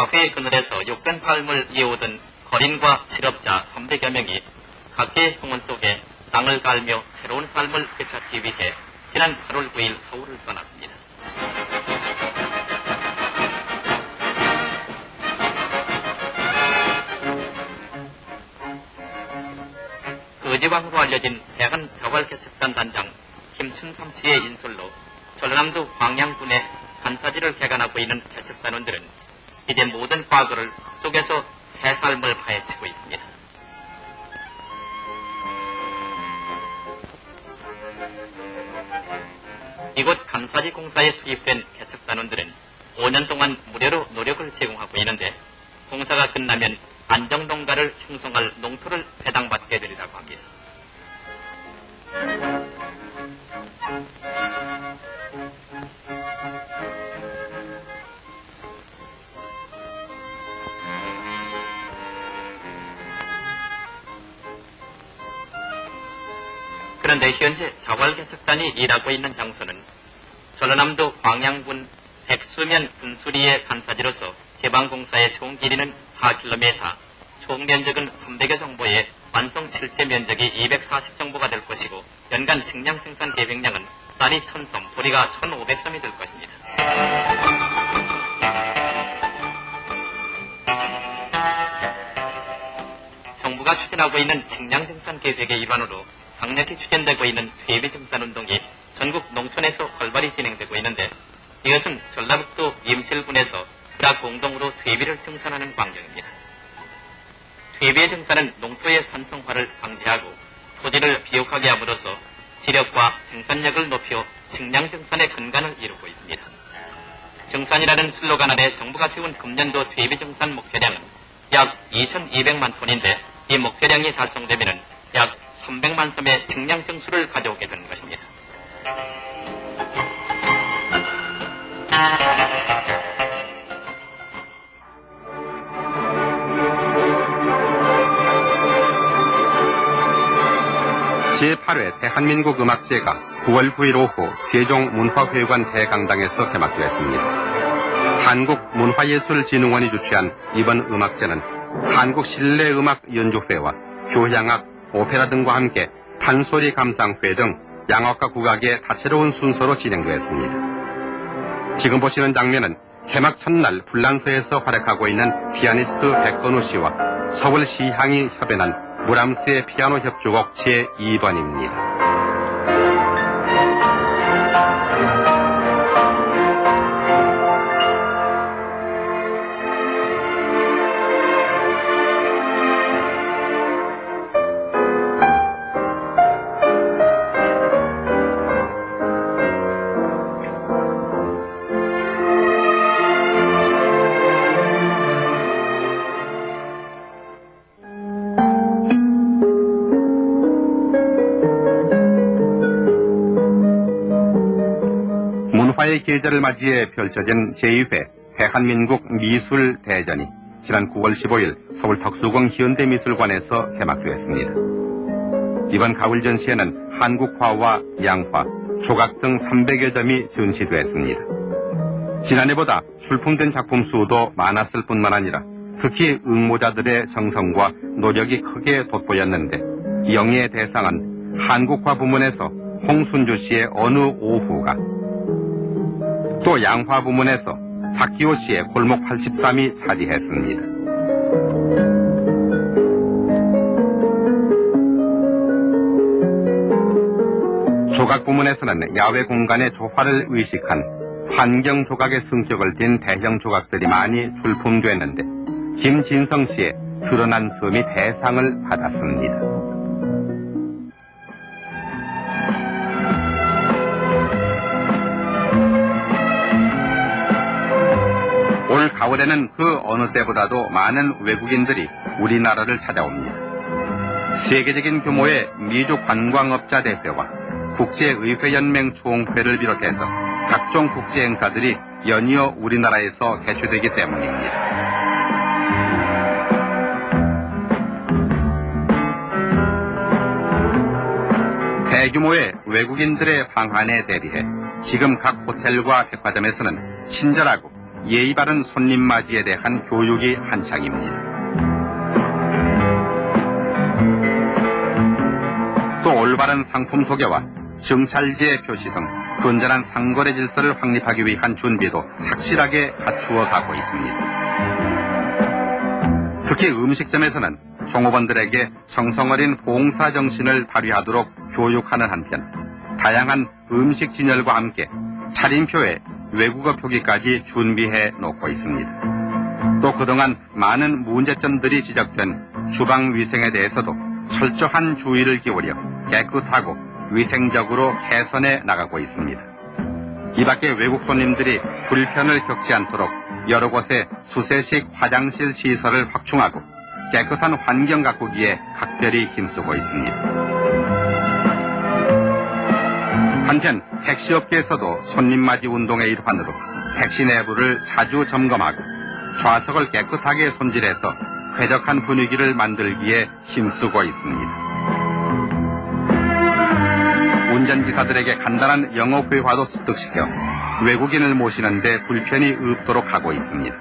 카페 그늘에서 욕된 삶을 이어오던 거린과 실업자 300여 명이 각계의 소문 속에 땅을 갈며 새로운 삶을 되찾기 위해 지난 8월 9일 서울을 떠났습니다. 거지왕으로 알려진 대한 자활개척단 단장 김춘삼 씨의 인솔로 전라남도 광양군의 간사지를 개간하고 있는 개척단원들은 이제 모든 과거를 속에서 새 삶을 파헤치고 있습니다. 이곳 감사지 공사에 투입된 개척단원들은 5년 동안 무료로 노력을 제공하고 있는데 공사가 끝나면 안정농가를 형성할 농토를 배당받게 되리라고 합니다. 그런데 현재 자활개척단이 일하고 있는 장소는 전라남도 광양군 백수면 분수리의 간사지로서 제방공사의 총 길이는 4km, 총 면적은 300여 정보에 완성 실제 면적이 240 정보가 될 것이고 연간 식량 생산 계획량은 쌀이 1000섬, 보리가 1500섬이 될 것입니다. 정부가 추진하고 있는 식량 생산 계획의 일환으로 강력히 추진되고 있는 퇴비 증산 운동이 전국 농촌에서 활발히 진행되고 있는데 이것은 전라북도 임실군에서 그라 공동으로 퇴비를 증산하는 광경입니다. 퇴비의 증산은 농토의 산성화를 방지하고 토지를 비옥하게 함으로써 지력과 생산력을 높여 식량 증산의 근간을 이루고 있습니다. 증산이라는 슬로건 아래 정부가 세운 금년도 퇴비 증산 목표량은 약 2,200만 톤인데 이 목표량이 달성되면 약 300만 섬의 식량 증수를 가져오게 되는 것입니다. 제8회 대한민국 음악제가 9월 9일 오후 세종문화회관 대강당에서 개막되었습니다. 한국문화예술진흥원이 주최한 이번 음악제는 한국 실내음악 연주회와 교향악, 오페라 등과 함께 판소리 감상회 등 양악과 국악의 다채로운 순서로 진행되었습니다. 지금 보시는 장면은 개막 첫날 불란서에서 활약하고 있는 피아니스트 백건우 씨와 서울시향이 협연한 브람스의 피아노 협주곡 제2번입니다. 문화의 계절을 맞이해 펼쳐진 제2회 대한민국 미술 대전이 지난 9월 15일 서울 덕수궁 현대미술관에서 개막되었습니다. 이번 가을 전시회는 한국화와 양화, 조각 등 300여 점이 전시되었습니다. 지난해보다 출품된 작품 수도 많았을 뿐만 아니라 특히 응모자들의 정성과 노력이 크게 돋보였는데 영예의 대상은 한국화 부문에서 홍순주 씨의 어느 오후가 또 양화 부문에서 박기호 씨의 골목 83이 차지했습니다. 조각 부문에서는 야외 공간의 조화를 의식한 환경 조각의 성격을 띤 대형 조각들이 많이 출품됐는데 김진성 씨의 드러난 섬이 대상을 받았습니다. 올 가을에는 그 어느 때보다도 많은 외국인들이 우리나라를 찾아옵니다. 세계적인 규모의 미주 관광업자 대회와 국제의회연맹 총회를 비롯해서 각종 국제 행사들이 연이어 우리나라에서 개최되기 때문입니다. 대규모의 외국인들의 방한에 대비해 지금 각 호텔과 백화점에서는 친절하고 예의 바른 손님 맞이에 대한 교육이 한창입니다. 또 올바른 상품 소개와 정찰제 표시 등 건전한 상거래 질서를 확립하기 위한 준비도 착실하게 갖추어 가고 있습니다. 특히 음식점에서는 종업원들에게 정성어린 봉사 정신을 발휘하도록 교육하는 한편 다양한 음식 진열과 함께 차림표에 외국어 표기까지 준비해 놓고 있습니다. 또 그동안 많은 문제점들이 지적된 주방 위생에 대해서도 철저한 주의를 기울여 깨끗하고 위생적으로 개선해 나가고 있습니다. 이 밖에 외국 손님들이 불편을 겪지 않도록 여러 곳에 수세식 화장실 시설을 확충하고 깨끗한 환경 가꾸기에 각별히 힘쓰고 있습니다. 한편 택시업계에서도 손님맞이 운동의 일환으로 택시 내부를 자주 점검하고 좌석을 깨끗하게 손질해서 쾌적한 분위기를 만들기에 힘쓰고 있습니다. 운전기사들에게 간단한 영어 회화도 습득시켜 외국인을 모시는데 불편이 없도록 하고 있습니다.